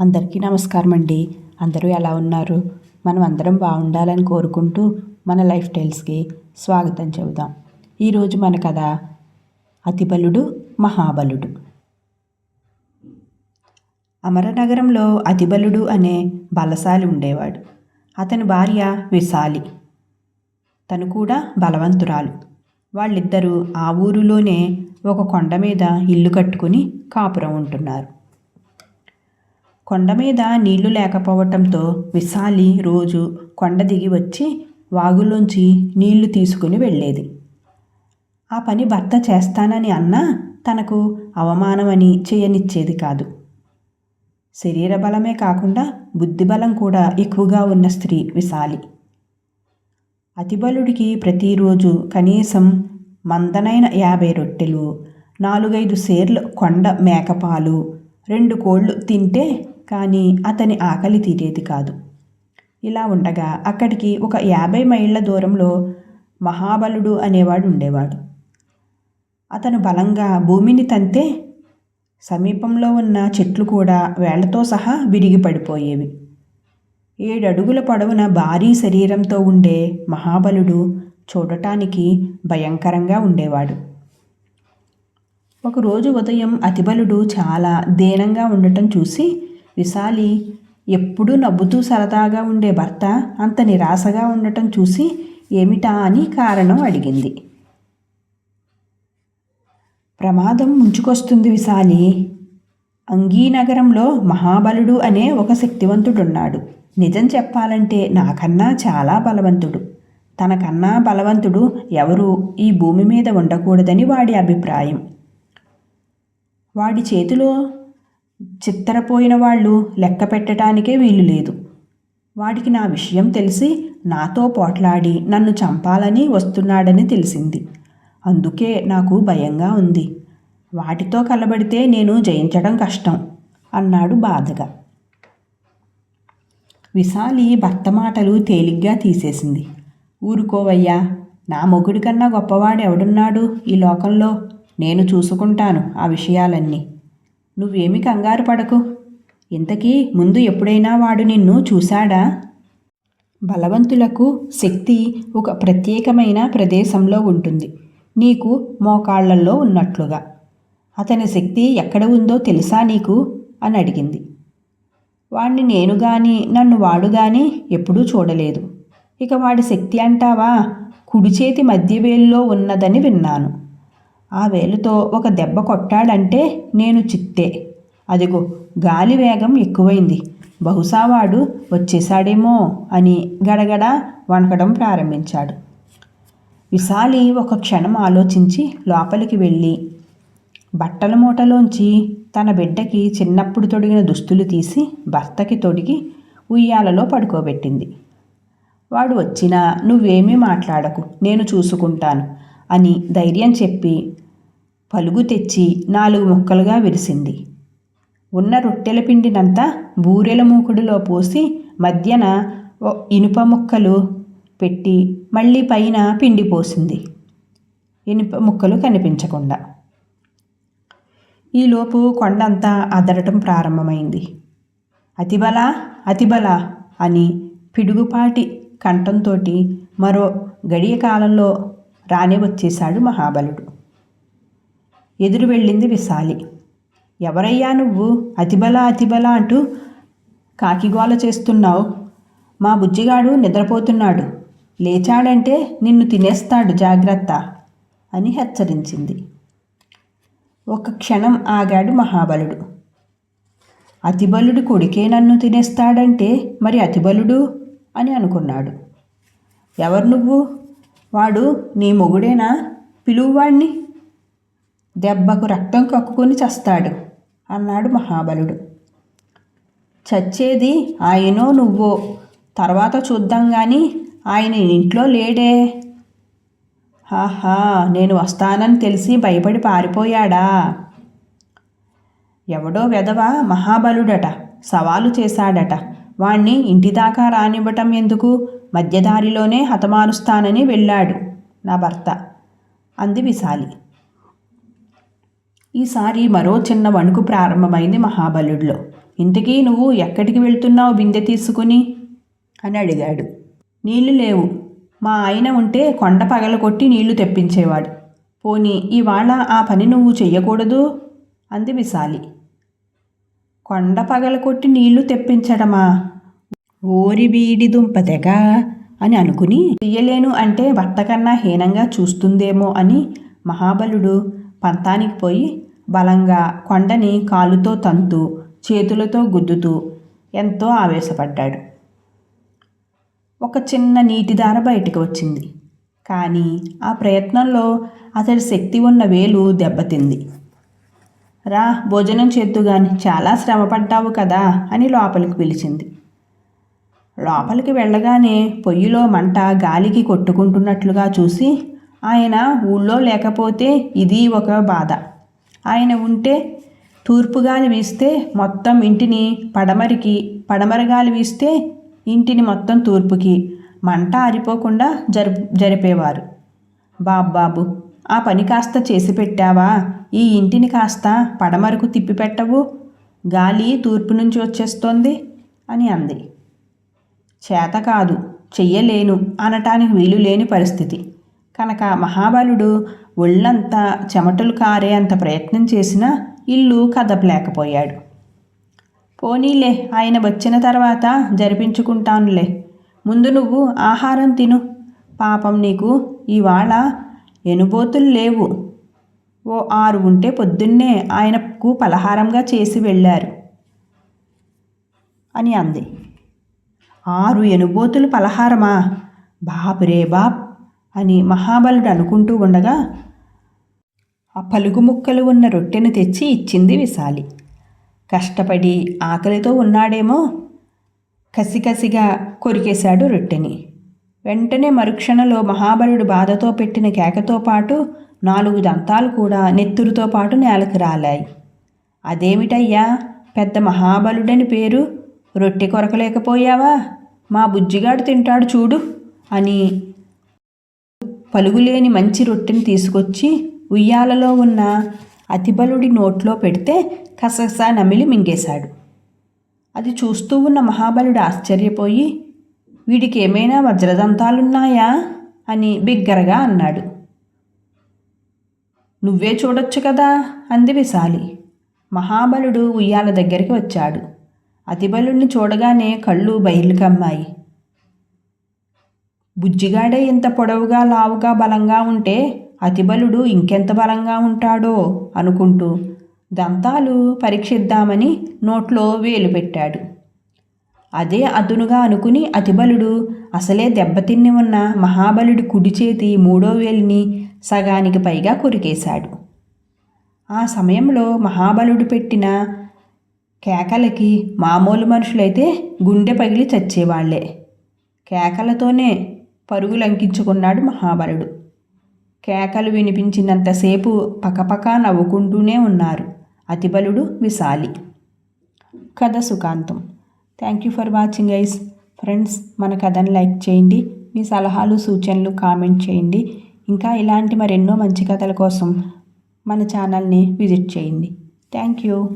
అందరికీ నమస్కారం అండి అందరూ ఎలా ఉన్నారు? మనం అందరం బాగుండాలని కోరుకుంటూ మన లైఫ్ స్టైల్స్కి స్వాగతం చెబుదాం. ఈరోజు మన కథ అతిబలుడు మహాబలుడు. అమరనగరంలో అతిబలుడు అనే బలశాలి ఉండేవాడు. అతని భార్య విశాలి. తను కూడా బలవంతురాలు. వాళ్ళిద్దరూ ఆ ఊరిలోనే ఒక కొండ మీద ఇల్లు కట్టుకుని కాపురం ఉంటున్నారు. కొండ మీద నీళ్ళు లేకపోవటంతో విశాలి రోజు కొండ దిగి వచ్చి వాగులోంచి నీళ్ళు తీసుకుని వెళ్ళేది. ఆ పని భర్త చేస్తానని అన్నా తనకు అవమానమని చేయనిచ్చేది కాదు. శరీర బలమే కాకుండా బుద్ధిబలం కూడా ఎక్కువగా ఉన్న స్త్రీ విశాలి. అతిబలుడికి ప్రతిరోజు కనీసం మందనైన యాభై రొట్టెలు నాలుగైదు సేర్లు కొండ మేకపాలు రెండు కోళ్ళు తింటే కానీ అతని ఆకలి తీరేది కాదు. ఇలా ఉండగా అక్కడికి ఒక యాభై మైళ్ళ దూరంలో మహాబలుడు అనేవాడు ఉండేవాడు. అతను బలంగా భూమిని తంతే సమీపంలో ఉన్న చెట్లు కూడా వేళ్ళతో సహా విరిగి పడిపోయేవి. ఏడడుగుల పొడవున భారీ శరీరంతో ఉండే మహాబలుడు చూడటానికి భయంకరంగా ఉండేవాడు. ఒకరోజు ఉదయం అతిబలుడు చాలా దీనంగా ఉండటం చూసి విశాలి ఎప్పుడూ నవ్వుతూ సరదాగా ఉండే భర్త అంత నిరాశగా ఉండటం చూసి ఏమిటా అని కారణం అడిగింది. ప్రమాదం ముంచుకొస్తుంది విశాలి. అంగీనగరంలో మహాబలుడు అనే ఒక శక్తివంతుడున్నాడు. నిజం చెప్పాలంటే నాకన్నా చాలా బలవంతుడు. తనకన్నా బలవంతుడు ఎవరు ఈ భూమి మీద ఉండకూడదని వాడి అభిప్రాయం. వాడి చేతిలో చిత్తరపోయిన వాళ్ళు లెక్క పెట్టడానికే వీలు లేదు. వాడికి నా విషయం తెలిసి నాతో పోట్లాడి నన్ను చంపాలని వస్తున్నాడని తెలిసింది. అందుకే నాకు భయంగా ఉంది. వాటితో కలబడితే నేను జయించడం కష్టం అన్నాడు బాధగా. విశాలి భర్త మాటలు తేలిగ్గా తీసేసింది. ఊరుకోవయ్యా నా మొగుడి కన్నా గొప్పవాడు ఎవడున్నాడు ఈ లోకంలో? నేను చూసుకుంటాను ఆ విషయాలన్నీ. నువ్వేమి కంగారు పడకు. ఇంతకీ ముందు ఎప్పుడైనా వాడు నిన్ను చూశాడా? బలవంతులకు శక్తి ఒక ప్రత్యేకమైన ప్రదేశంలో ఉంటుంది. నీకు మోకాళ్ళలో ఉన్నట్లుగా. అతని శక్తి ఎక్కడ ఉందో తెలుసా నీకు? అని అడిగింది. వాణ్ణి నేను గాని నన్ను వాడు గాని ఎప్పుడూ చూడలేదు. ఇక వాడి శక్తి అంటావా? కుడి చేతి మధ్య ఉన్నదని విన్నాను. ఆ వేలుతో ఒక దెబ్బ కొట్టాడంటే నేను చిత్తే. అదిగో గాలి వేగం ఎక్కువైంది. బహుశా వాడు వచ్చేశాడేమో అని గడగడ వణకడం ప్రారంభించాడు. విశాలి ఒక క్షణం ఆలోచించి లోపలికి వెళ్ళి బట్టల మూటలోంచి తన బిడ్డకి చిన్నప్పుడు తొడిగిన దుస్తులు తీసి భర్తకి తొడిగి ఉయ్యాలలో పడుకోబెట్టింది. వాడు వచ్చినా నువ్వేమీ మాట్లాడకు. నేను చూసుకుంటాను. అని ధైర్యం చెప్పి పలుగు తెచ్చి నాలుగు ముక్కలుగా విరిసింది. ఉన్న రొట్టెల పిండినంతా బూరెల మూకుడులో పోసి మధ్యన ఇనుప ముక్కలు పెట్టి మళ్ళీ పైన పిండి పోసింది. ఇనుప ముక్కలు కనిపించకుండా. ఈలోపు కొండంతా అదరటం ప్రారంభమైంది. అతిబల అతిబల అని పిడుగుపాటి కంఠంతో మరో గడియ కాలంలో రానే వచ్చేశాడు మహాబలుడు. ఎదురు వెళ్ళింది విశాలి. ఎవరయ్యా నువ్వు? అతిబల అతిబల అంటూ కాకిగోల చేస్తున్నావు. మా బుజ్జిగాడు నిద్రపోతున్నాడు. లేచాడంటే నిన్ను తినేస్తాడు జాగ్రత్త అని హెచ్చరించింది. ఒక క్షణం ఆగాడు మహాబలుడు. అతిబలుడు కొడుకే నన్ను తినేస్తాడంటే మరి అతిబలుడు అని అనుకున్నాడు. ఎవరు నువ్వు? వాడు నీ మొగుడేనా? పిలువువాణ్ణి. దెబ్బకు రక్తం కక్కుకొని చస్తాడు అన్నాడు మహాబలుడు. చచ్చేది ఆయనో నువ్వో? తర్వాత చూద్దాం కానీ ఆయన ఇంట్లో లేడే. ఆహా నేను వస్తానని తెలిసి భయపడి పారిపోయాడా? ఎవడో వెధవ మహాబలుడట సవాలు చేశాడట. వాణ్ణి ఇంటిదాకా రానివ్వటం ఎందుకు? మధ్యదారిలోనే హతమారుస్తానని వెళ్ళాడు నా భర్త. అంది విశాలి. ఈసారి మరో చిన్న వణుకు ప్రారంభమైంది మహాబలుడిలో. ఇంతకీ నువ్వు ఎక్కడికి వెళ్తున్నావు బిందె తీసుకుని? అని అడిగాడు. నీళ్ళు లేవు. మా ఆయన ఉంటే కొండ పగలగొట్టి నీళ్ళు తెప్పించేవాడు. పోనీ ఇవాళ ఆ పని నువ్వు చెయ్యకూడదు? అంది విశాలి. కొండ పగలగొట్టి నీళ్ళు తెప్పించడమా? ఓరి వీడి తెగ అని అనుకుని తీయలేను అంటే భర్త కన్నా హీనంగా చూస్తుందేమో అని మహాబలుడు పంతానికి పోయి బలంగా కొండని కాలుతో తంతు చేతులతో గుద్దుతూ ఎంతో ఆవేశపడ్డాడు. ఒక చిన్న నీటిధార బయటకు వచ్చింది. కానీ ఆ ప్రయత్నంలో అతడి శక్తి ఉన్న వేలు దెబ్బతింది. రా భోజనం చేద్దుగాని చాలా శ్రమపడ్డావు కదా అని లోపలికి పిలిచింది. లోపలికి వెళ్ళగానే పొయ్యిలో మంట గాలికి కొట్టుకుంటున్నట్లుగా చూసి ఆయన ఊళ్ళో లేకపోతే ఇది ఒక బాధ. ఆయన ఉంటే తూర్పు గాలి వీస్తే మొత్తం ఇంటిని పడమరికి పడమర గాలి వీస్తే ఇంటిని మొత్తం తూర్పుకి. మంట ఆరిపోకుండా జరుపు జరిపేవారు. బాబ్బాబు ఆ పని కాస్త చేసి పెట్టావా? ఈ ఇంటిని కాస్త పడమరకు తిప్పి పెట్టవు గాలి తూర్పు నుంచి వచ్చేస్తోంది అని అంది. చేత కాదు చెయ్యలేను అనటానికి వీలు లేని పరిస్థితి. కనుక మహాబలుడు ఒళ్ళంతా చెమటలు కారే అంత ప్రయత్నం చేసినా ఇల్లు కదపలేకపోయాడు. పోనీలే ఆయన వచ్చిన తర్వాత జరిపించుకుంటానులే. ముందు నువ్వు ఆహారం తిను. పాపం నీకు ఇవాళ ఎనుబోతులు లేవు. ఓ ఆరు ఉంటే పొద్దున్నే ఆయనకు పలహారంగా చేసి వెళ్ళారు అని అంది. ఆరు ఎనుబోతులు పలహారమా? బాపురే బాప్! అని మహాబలుడు అనుకుంటూ ఉండగా ఆ పలుగు ముక్కలు ఉన్న రొట్టెను తెచ్చి ఇచ్చింది విశాలి. కష్టపడి ఆకలితో ఉన్నాడేమో? కసికసిగా కొరికేశాడు రొట్టెని. వెంటనే మరుక్షణలో మహాబలుడు బాధతో పెట్టిన కేకతో పాటు నాలుగు దంతాలు కూడా నెత్తురుతో పాటు నేలకు రాలాయి. అదేమిటయ్యా? పెద్ద మహాబలుడని పేరు? రొట్టె కొరకలేకపోయావా? మా బుజ్జిగాడు తింటాడు చూడు అని పలుగులేని మంచి రొట్టెని తీసుకొచ్చి ఉయ్యాలలో ఉన్న అతిబలుడి నోట్లో పెడితే కసకస నమిలి మింగేశాడు. అది చూస్తూ ఉన్న మహాబలుడు ఆశ్చర్యపోయి వీడికి ఏమైనా వజ్రదంతాలున్నాయా? అని బిగ్గరగా అన్నాడు. నువ్వే చూడొచ్చు కదా అంది విశాలి. మహాబలుడు ఉయ్యాల దగ్గరికి వచ్చాడు. అతిబలుడిని చూడగానే కళ్ళు బయలుకమ్మాయి. బుజ్జిగాడే ఇంత పొడవుగా లావుగా బలంగా ఉంటే అతిబలుడు ఇంకెంత బలంగా ఉంటాడో అనుకుంటూ దంతాలు పరీక్షిద్దామని నోట్లో వేలు పెట్టాడు. అదే అదునుగా అనుకుని అతిబలుడు అసలే దెబ్బతిన్ని ఉన్న మహాబలుడి కుడి చేతి మూడో వేలిని సగానికి పైగా కొరికేశాడు. ఆ సమయంలో మహాబలుడు పెట్టిన కేకలకి మామూలు మనుషులైతే గుండె పగిలి చచ్చేవాళ్ళే. కేకలతోనే పరుగులంకించుకున్నాడు మహాబలుడు. కేకలు వినిపించినంతసేపు పకపక నవ్వుకుంటూనే ఉన్నారు. అతిబలుడు విశాలి. కథ సుఖాంతం. థ్యాంక్ యూ ఫర్ వాచింగ్ ఐస్ ఫ్రెండ్స్ మన కథను లైక్ చేయండి. మీ సలహాలు సూచనలు కామెంట్ చేయండి. ఇంకా ఇలాంటి మరెన్నో మంచి కథల కోసం మన ఛానల్ని విజిట్ చేయండి. Thank you